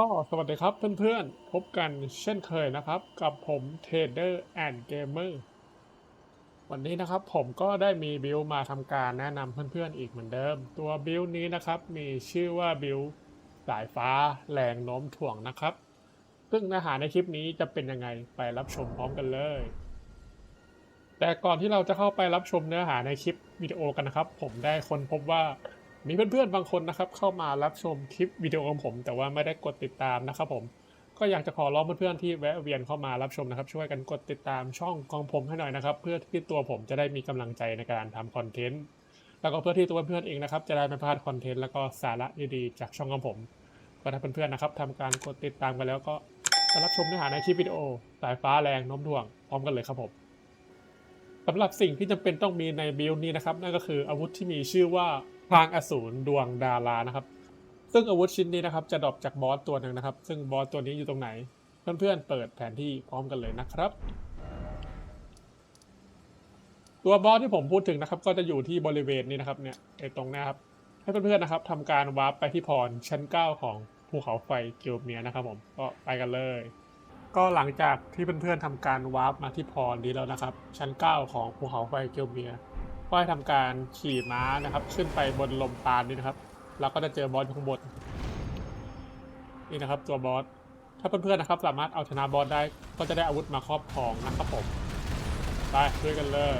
ก็สวัสดีครับเพื่อนๆ พบกันเช่นเคยนะครับ กับผมเทรดเดอร์แอนด์เกมเมอร์วันนี้นะครับผมก็ได้มีบิลมาทำการแนะนำเพื่อนๆอีกเหมือนเดิม ตัวบิลนี้นะครับ มีชื่อว่าบิลสายฟ้าแรงโน้มถ่วงนะครับ ซึ่งเนื้อหาในคลิปนี้จะเป็นยังไงไปรับชมพร้อมกันเลย แต่ก่อนที่เราจะเข้าไปรับชมเนื้อหาในคลิปวิดีโอกันนะครับ ผมได้ค้นพบว่า มีเพื่อนๆบางคนนะครับ เข้ามารับชมคลิปวิดีโอของผม แต่ว่าไม่ได้กดติดตามนะครับผมก็อยากจะขอร้องเพื่อนๆที่แวะเวียนเข้ามารับชมนะครับ ช่วยกันกดติดตามช่องของผมให้หน่อยนะครับ เพื่อที่ตัวผมจะได้มีกำลังใจในการทำคอนเทนต์แล้วก็เพื่อที่ตัวเพื่อนๆเองนะครับ จะได้ไม่พลาดคอนเทนต์แล้วก็สาระดีๆจากช่องของผมก็ถ้าเพื่อนๆนะครับทำการกดติดตามกันแล้วก็รับชมเนื้อหาในคลิปวิดีโอ สายฟ้าแรงโน้มถ่วงพร้อมกันเลยครับผมสำหรับสิ่งที่จำเป็นต้องมีในบิลนี้นะครับนั่นก็คืออาวุธที่มีชื่อว่าางอสูรดวงดารานะครับ ซึ่งอาวุธชิ้นนี้นะครับจะดรอปจากบอสตัวหนึ่งนะครับ ซึ่งบอสตัวนี้อยู่ตรงไหน เพื่อนๆเปิดแผนที่พร้อมกันเลยนะครับ ตัวบอสที่ผมพูดถึงนะครับ ก็จะอยู่ที่บริเวณนี้นะครับเนี่ยไอ้ตรงนี้ครับ ให้เพื่อนๆนะครับทำการวาร์ปไปที่พรชั้น 9 ของภูเขาไฟเกียวเมียนะครับผมก็ไปกันเลยก็หลังจากที่เพื่อนๆทำการวาร์ปมาที่พรนี้แล้วนะครับ ชั้น 9 ของภูเขาไฟเกียวเมีย ก็ให้ทำการขี่ม้านะครับ ขึ้นไปบนลมปานนี้นะครับเราก็จะเจอบอสข้างบนนี่นะครับ ตัวบอสถ้าเพื่อนๆนะครับ สามารถเอาชนะบอสได้ก็จะได้อาวุธมาครอบครองนะครับผมไปด้วยกันเลย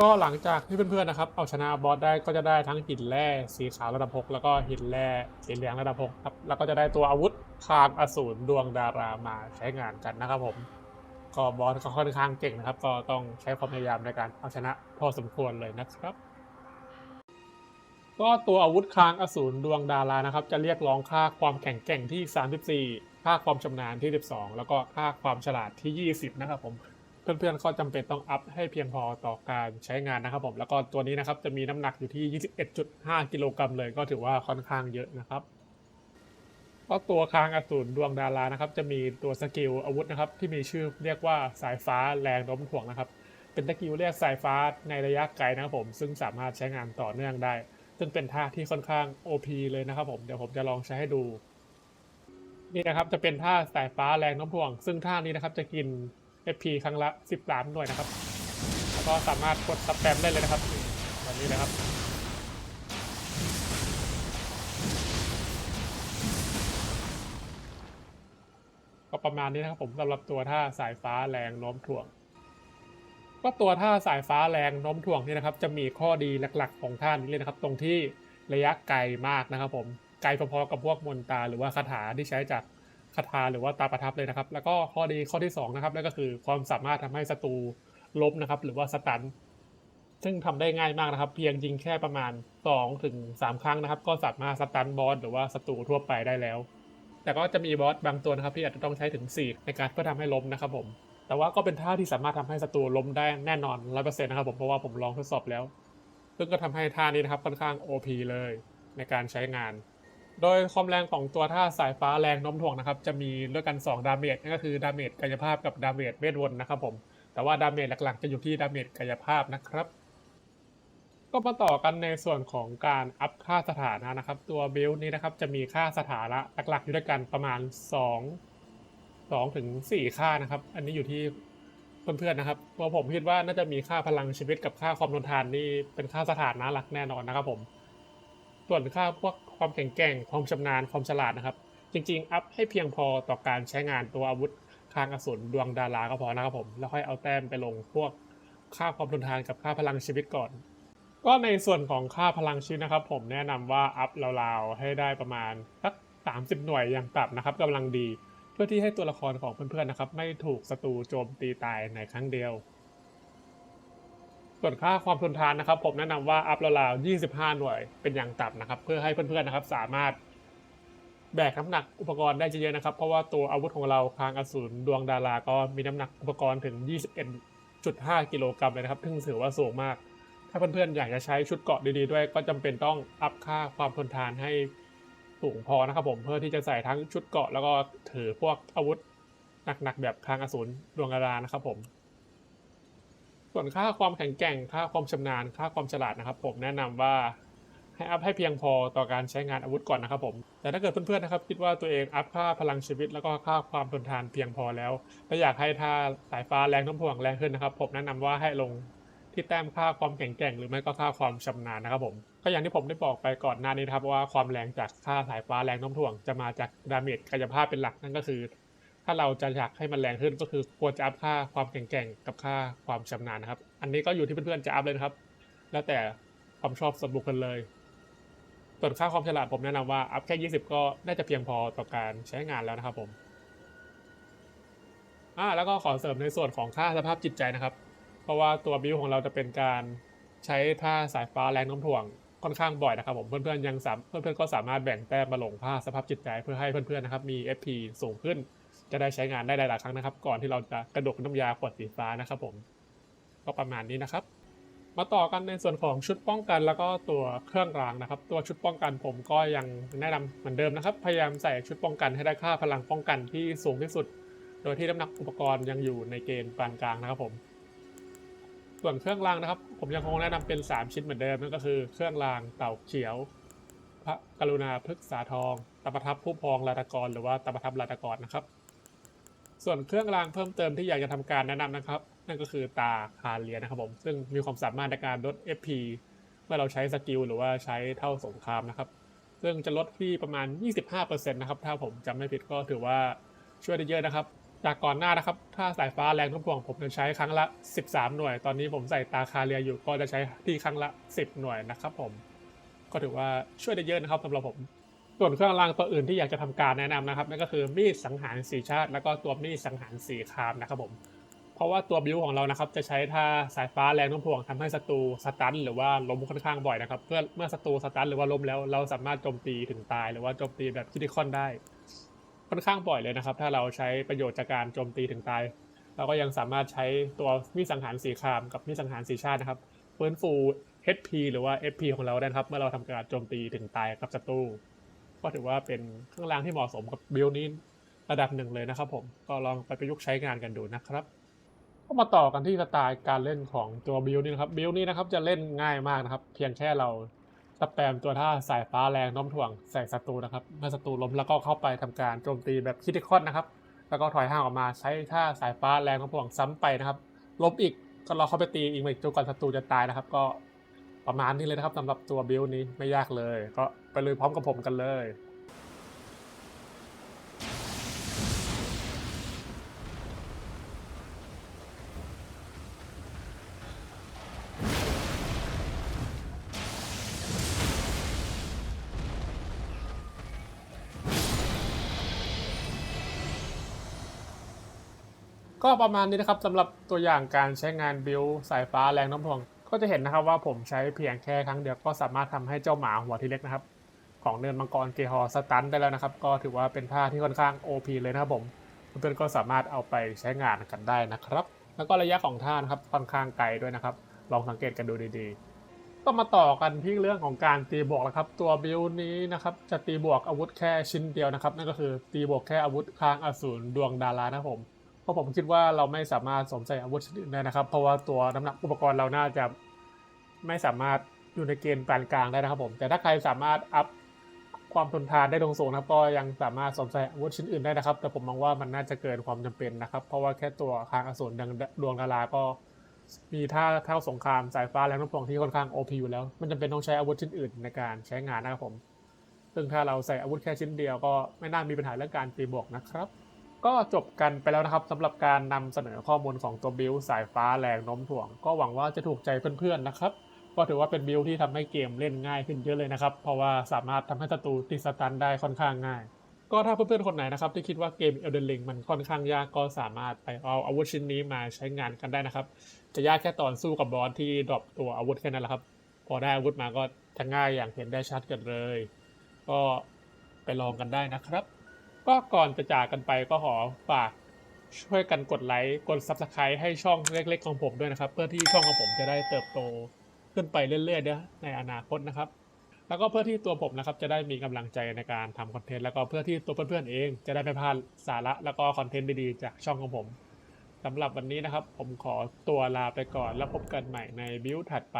ก็หลังจากที่เพื่อนๆนะครับเอาชนะบอสได้ก็จะได้ทั้งหินแร่สีขาวระดับ 6 แล้วก็หินแร่สีเหลืองระดับ6ครับแล้วก็จะได้ตัวอาวุธคางอสูรดวงดารามาใช้งานกันนะครับผม ก็บอสก็ค่อนข้างเก่งนะครับ ก็ต้องใช้ความพยายามในการเอาชนะพอสมควรเลยนะครับ ก็ตัวอาวุธคางอสูรดวงดารานะครับ จะเรียกร้องค่าความแข็งแกร่งที่ 34 ค่าความชำนาญที่ 12 แล้วก็ค่าความฉลาดที่ 20 นะครับผม เพื่อนๆก็จำเป็นต้องอัพให้เพียงพอต่อการใช้งานนะครับผมแล้วก็ตัวนี้นะครับจะมีน้ำหนักอยู่ที่ 21.5 กิโลกรัมเลยก็ถือว่าค่อนข้างเยอะนะครับก็ตัวคางอสูรดวงดารานะครับ จะมีตัวสกิลอาวุธนะครับ ที่มีชื่อเรียกว่าสายฟ้าแรงโน้มถ่วงนะครับ เป็นสกิลเรียกสายฟ้าในระยะไกลนะครับผม ซึ่งสามารถใช้งานต่อเนื่องได้ ซึ่งเป็นท่าที่ค่อนข้าง OP เลยนะครับผมเดี๋ยวผมจะลองใช้ให้ดู นี่นะครับจะเป็นท่าสายฟ้าแรงโน้มถ่วง ซึ่งท่านี้นะครับจะกิน FP ครั้งละ 10 ล้านหน่วยนะครับ แล้วก็สามารถกดสแปมได้เลยนะครับแบบนี้นะครับ ก็ประมาณนี้นะครับผมสำหรับตัวท่าสายฟ้าแรงโน้มถ่วง ก็ตัวท่าสายฟ้าแรงโน้มถ่วงนี่นะครับ จะมีข้อดีหลักๆ ของท่านี้เลยนะครับ ตรงที่ระยะไกลมากนะครับผมไกลพอๆกับพวกมนตาหรือว่าคาถาที่ใช้จาก คาถาหรือว่าตาประทับเลยนะครับ แล้วก็ข้อดีข้อที่สองนะครับนั่นก็คือความสามารถทำให้ศัตรูล้มนะครับ หรือว่าสตันซึ่งทำได้ง่ายมากนะครับ เพียงยิงแค่ประมาณ2ถึง3ครั้งนะครับ ก็สามารถสตันบอสหรือว่าศัตรูทั่วไปได้แล้ว แต่ก็จะมีบอสบางตัวนะครับ ที่อาจจะต้องใช้ถึง 4 ในการเพื่อทำให้ล้มนะครับผม แต่ว่าก็เป็นท่าที่สามารถทำให้ศัตรูล้มได้แน่นอนร้อยเปอร์เซ็นต์นะครับผมเพราะว่าผมลองทดสอบแล้ว ซึ่งก็ทำให้ท่านี้นะครับค่อนข้าง OP เลยในการใช้งาน โดยความแรงของตัวท่าสายฟ้าแรงโน้มถ่วงนะครับ จะมีด้วยกัน 2 ดาเมจนั่นก็คือดาเมจกายภาพกับดาเมจเวทวนนะครับผม แต่ว่าดาเมจหลักๆ จะอยู่ที่ดาเมจกายภาพนะครับ ก็มาต่อกันในส่วนของการอัพค่าสถานะนะครับ ตัวบิลนี้นะครับจะมีค่าสถานะหลักๆ อยู่ด้วยกันประมาณ 2 2ถึง4ค่านะครับ อันนี้อยู่ที่เพื่อนๆนะครับตัวผมคิดว่าน่าจะมีค่าพลังชีวิตกับค่าความทนทานนี่เป็นค่าสถานะหลักแน่นอนนะครับผม ส่วนค่าพวกความแข็งแกร่งความชำนาญความฉลาดนะครับ จริงๆ อัพให้เพียงพอต่อการใช้งานตัวอาวุธคางอสูรดวงดาราก็พอนะครับผมแล้วค่อยเอาแต้มไปลงพวกค่าความทนทานกับค่าพลังชีวิตก่อน ก็ในส่วนของค่าพลังชีวิตนะครับ ผมแนะนำว่าอัพราวๆให้ได้ประมาณสัก30 หน่วยอย่างต่ำนะครับกำลังดี เพื่อที่ให้ตัวละครของเพื่อนๆนะครับ ไม่ถูกศัตรูโจมตีตายในครั้งเดียว ส่วนค่าความทนทานนะครับ ผมแนะนำว่าอัพราวๆ25 หน่วยเป็นอย่างต่ำนะครับ เพื่อให้เพื่อนๆนะครับ สามารถแบกน้ำหนักอุปกรณ์ได้เยอะๆนะครับ เพราะว่าตัวอาวุธของเราคางอสูรดวงดาราก็มีน้ำหนักอุปกรณ์ถึง 21.5 กิโลกรัมเลยนะครับ ซึ่งถือว่าสูงมาก ถ้าเพื่อนๆอยากจะใช้ชุดเกาะดีๆด้วย ก็จำเป็นต้องอัพค่าความทนทานให้สูงพอนะครับ ผมเพื่อที่จะใส่ทั้งชุดเกาะแล้วก็ถือพวกอาวุธหนักๆแบบคางอสูรดวงดารานะครับผม ส่วนค่าความแข็งแกร่งค่าความชำนาญค่าความฉลาดนะครับ ผมแนะนำว่าให้อัพให้เพียงพอต่อการใช้งานอาวุธก่อนนะครับผม แต่ถ้าเกิดเพื่อนๆนะครับ คิดว่าตัวเองอัพค่าพลังชีวิต แล้วก็ค่าความทนทานเพียงพอแล้ว และอยากให้ท่าสายฟ้าแรงน้มถ่วงแรงขึ้นนะครับ ผมแนะนำว่าให้ลงที่แต้มค่าความแข็งแกร่งหรือไม่ก็ค่าความชำนาญนะครับผม ก็อย่างที่ผมได้บอกไปก่อนหน้านี้นะครับว่าความแรงจากค่าสายฟ้าแรงน้มถ่วง จะมาจากดาเมจกายภาพเป็นหลักนั่นก็คือ ถ้าเราจะอยากให้มันแรงขึ้นก็คือควรจะอัพค่าความแข็งแกร่งกับค่าความชำนาญนะครับ อันนี้ก็อยู่ที่เพื่อนๆจะอัพเลยนะครับ แล้วแต่ความชอบส่วนบุคคลเลยส่วนค่าความฉลาดผมแนะนำว่าอัพแค่ 20 ก็น่าจะเพียงพอต่อการใช้งานแล้วนะครับผมอ่าแล้วก็ขอเสริมในส่วนของค่าสภาพจิตใจนะครับ เพราะว่าตัวบิวของเราจะเป็นการใช้ท่าสายฟ้าแรงน้มถ่วงค่อนข้างบ่อยนะครับผมเพื่อนๆยังสามเพื่อนๆก็สามารถแบ่งแต้มมาลงค่าสภาพจิตใจเพื่อให้เพื่อนๆนะครับมี FP สูงขึ้น จะได้ใช้งานได้หลายๆครั้งนะครับ ก่อนที่เราจะกระดกน้ำยาขวดสีฟ้านะครับผม ก็ประมาณนี้นะครับ มาต่อกันในส่วนของชุดป้องกันแล้วก็ตัวเครื่องรางนะครับ ตัวชุดป้องกันผมก็ยังแนะนำเหมือนเดิมนะครับ พยายามใส่ชุดป้องกันให้ได้ค่าพลังป้องกันที่สูงที่สุด โดยที่น้ำหนักอุปกรณ์ยังอยู่ในเกณฑ์ปานกลางนะครับผมส่วนเครื่องรางนะครับ ผมยังคงแนะนำเป็น 3 ชิ้นเหมือนเดิมนั่นก็คือเครื่องรางเต่าเขียว พระกรุณาพฤกษาทองตะประทับผู้พองลาตกรหรือว่าตะประทับลาตกรนะครับ ส่วนเครื่องรางเพิ่มเติมที่อยากจะทำการแนะนำนะครับ นั่นก็คือตาคาเลียนะครับผมซึ่งมีความสามารถในการลด FP เมื่อเราใช้สกิลหรือว่าใช้เท่าสงครามนะครับ ซึ่งจะลดที่ประมาณ 25%นะครับถ้าผมจำไม่ผิดก็ถือว่าช่วยได้เยอะนะครับ จากก่อนหน้านะครับ ถ้าสายฟ้าแรงทุ่มพวงผมจะใช้ครั้งละ 13 หน่วย ตอนนี้ผมใส่ตาคาเลียอยู่ก็จะใช้ที่ครั้งละ 10 หน่วยนะครับผมก็ถือว่าช่วยได้เยอะนะครับสำหรับผม ส่วนเครื่องรางตัวอื่นที่อยากจะทำการแนะนำนะครับนั่นก็คือมีดสังหารสีชาติ แล้วก็ตัวมีดสังหารสีครามนะครับผมเพราะว่าตัวบิวของเรานะครับจะใช้ท่าสายฟ้าแรงโน้มถ่วงทำให้ศัตรูสตันหรือว่าล้มค่อนข้างบ่อยนะครับเพื่อเมื่อศัตรูสตันหรือว่าล้มแล้วเราสามารถโจมตีถึงตาย หรือว่าโจมตีแบบคิติคอนได้ค่อนข้างบ่อยเลยนะครับ ถ้าเราใช้ประโยชน์จากการโจมตีถึงตาย เราก็ยังสามารถใช้ตัวมีดสังหารสีครามกับมีดสังหารสีชาตินะครับฟื้นฟู HP หรือว่า FP ของเราได้ครับ เมื่อเราทำการโจมตีถึงตายกับศัตรู ก็ถือว่าเป็นเครื่องรางที่เหมาะสมกับบิลนี้ระดับหนึ่งเลยนะครับผมก็ลองไปประยุกต์ใช้งานกันดูนะครับ ก็มาต่อกันที่สไตล์การเล่นของตัวบิลนี้นะครับบิลนี้นะครับจะเล่นง่ายมากนะครับ เพียงแค่เราสแปมตัวท่าสายฟ้าแรงน้มถ่วงใส่ศัตรูนะครับเมื่อศัตรูล้มแล้วก็เข้าไปทำการโจมตีแบบคิติคอนนะครับแล้วก็ถอยห่างออกมาใช้ท่าสายฟ้าแรงน้มถ่วงซ้ำไปนะครับล้มอีกก็ราเข้าไปตีอีกจนกว่าศัตรูจะตายนะครับ ก็ ประมาณนี้เลยนะครับสำหรับตัวบิลนี้ไม่ยากเลย ก็ไปเลยพร้อมกับผมกันเลยก็ประมาณนี้นะครับสำหรับตัวอย่างการใช้งานบิลสายฟ้าแรงน้มถ่วง ก็จะเห็นนะครับว่าผมใช้เพียงแค่ครั้งเดียวก็สามารถทำให้เจ้าหมาหัวที่เล็กนะครับ ของเนินมังกรเกฮอสตันได้แล้วนะครับ ก็ถือว่าเป็นท่าที่ค่อนข้าง OP เลยนะครับผมเพื่อนๆก็สามารถเอาไปใช้งานกันได้นะครับ แล้วก็ระยะของท่านะครับค่อนข้างไกลด้วยนะครับ ลองสังเกตกันดูดีๆ ก็มาต่อกันที่เรื่องของการตีบวกแล้วครับ ตัวบิลนี้นะครับจะตีบวกอาวุธแค่ชิ้นเดียวนะครับ นั่นก็คือตีบวกแค่อาวุธค้างอสูรดวงดารานะครับผม เพราะผมคิดว่าเราไม่สามารถสวมใส่อาวุธชนิดอื่นได้นะครับ เพราะว่าตัวน้ำหนักอุปกรณ์เราน่าจะไม่สามารถอยู่ในเกณฑ์ปานกลางได้นะครับผม แต่ถ้าใครสามารถอัพความทนทานได้ลงสูงนะครับก็ยังสามารถสวมใส่อาวุธชิ้นอื่นได้นะครับ แต่ผมมองว่ามันน่าจะเกินความจำเป็นนะครับ เพราะว่าแค่ตัวคางอสูรดังดวงดาราก็มีท่าเท่าสงครามสายฟ้าแรงน้ำพวงที่ค่อนข้าง OP อยู่แล้ว มันจำเป็นต้องใช้อาวุธชิ้นอื่นในการใช้งานนะครับผม ซึ่งถ้าเราใส่อาวุธแค่ชิ้นเดียวก็ไม่น่ามีปัญหาเรื่องการตีบวกนะครับ ก็จบกันไปแล้วนะครับสำหรับการนำเสนอข้อมูลของตัวบิลสายฟ้าแรงโน้มถ่วง ก็หวังว่าจะถูกใจเพื่อนๆนะครับก็ถือว่าเป็นบิลที่ทำให้เกมเล่นง่ายขึ้นเยอะเลยนะครับ เพราะว่าสามารถทำให้ศัตรูติดสตันได้ค่อนข้างง่าย ก็ถ้าเพื่อนๆคนไหนนะครับที่คิดว่าเกม Elden Ring มันค่อนข้างยากก็สามารถไปเอาอาวุธชิ้นนี้มาใช้งานกันได้นะครับ จะยากแค่ตอนสู้กับบอสที่ดรอปตัวอาวุธแค่นั้นแหละครับ พอได้อาวุธมาก็จะง่ายอย่างเห็นได้ชัดกันเลย ก็ไปลองกันได้นะครับ ก็ก่อนจะจากกันไปก็ขอฝากช่วยกันกดไลค์กด Subscribe ให้ช่องเล็กๆของผมด้วยนะครับ เพื่อที่ช่องของผมจะได้เติบโตขึ้นไปเรื่อยๆนะในอนาคตนะครับ แล้วก็เพื่อที่ตัวผมนะครับจะได้มีกำลังใจในการทำคอนเทนต์แล้วก็เพื่อที่ตัวเพื่อนๆเอง จะได้ไม่พลาดสาระแล้วก็คอนเทนต์ดีๆจากช่องของผมสำหรับวันนี้นะครับ ผมขอตัวลาไปก่อนแล้วพบกันใหม่ในบิวถัดไป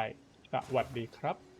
สวัสดีครับ